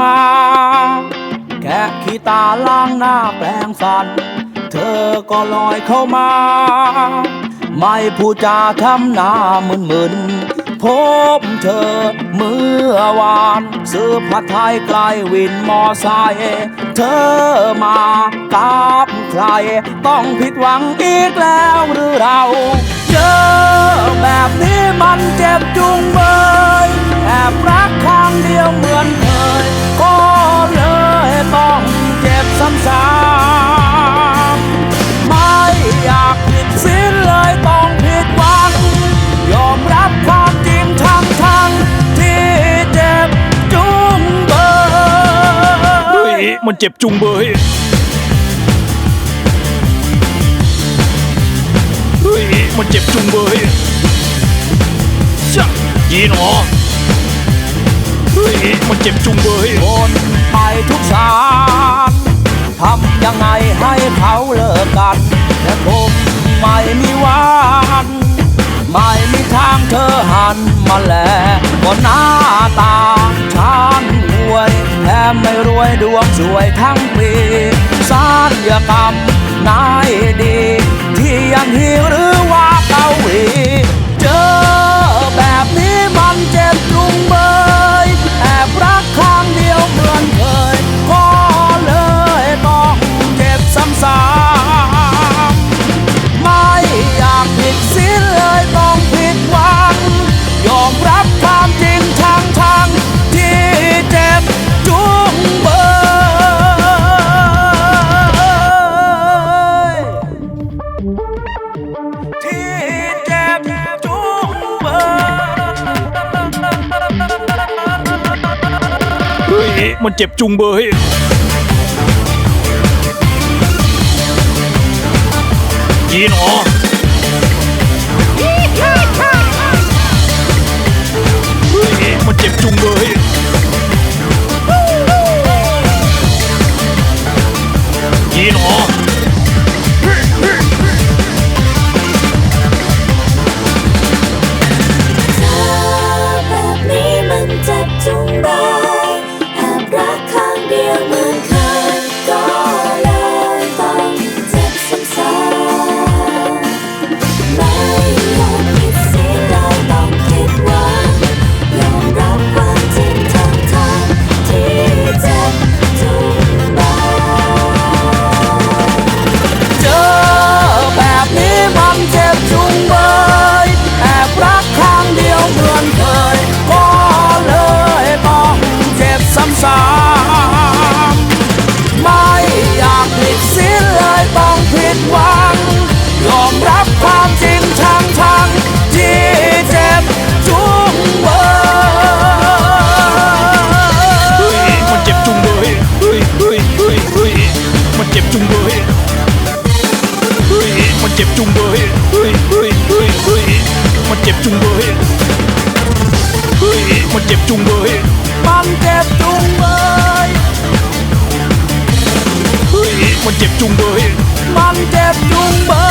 มา แค่ขี้ตาล้างหน้าแปลงฟัน เธอก็ลอยเข้ามา ไม่พูดจาทำหน้ามึนๆพบเธอเมื่อวานซื้อผัดไทยไกลวินมอไซค์เธอมากับใคร ต้องผิดหวังอีกแล้วหรือเรา เจอแบบนี้ มันเจ็บจุงเบยเฮ้ยมันเจ็บจุงเบยชะยีหนอเฮ้ยมันเจ็บจุงเบยโอนไปทุกสารทำยังไงให้เขาเลิกกันแต่ผมไม่มีวันไม่มีทางเธอหันมาแลก็หน้าตา มไม่รวยดวงสวยทั้งปีสารยกรรมนายดี ที่ยังหิวหรือ มันเจ็บจุงเบยยีหนอ จ็บซ้ำๆไม่อยากผิดสิ้นเลยต้องผิดหวังยอมรับความจริงทั้งทั้งที่เจ็บจุงเบเฮ้ยมันเจ็บจุงเบยเฮ้ยเฮ้ยเฮ้ยเฮ้ยมันเจ็บจุงเบยเฮ้ยมันเจ็บจุงเบยเฮ้ยเฮ้ยเฮ้ยเฮ้ยมันเจ็บจุงเบยเฮ้ยมันเจ็บจุงเบย มันเจ็บจุงเบยเฮ้ยมันเจ็บจุงเบยมันเจ็บจุงเบย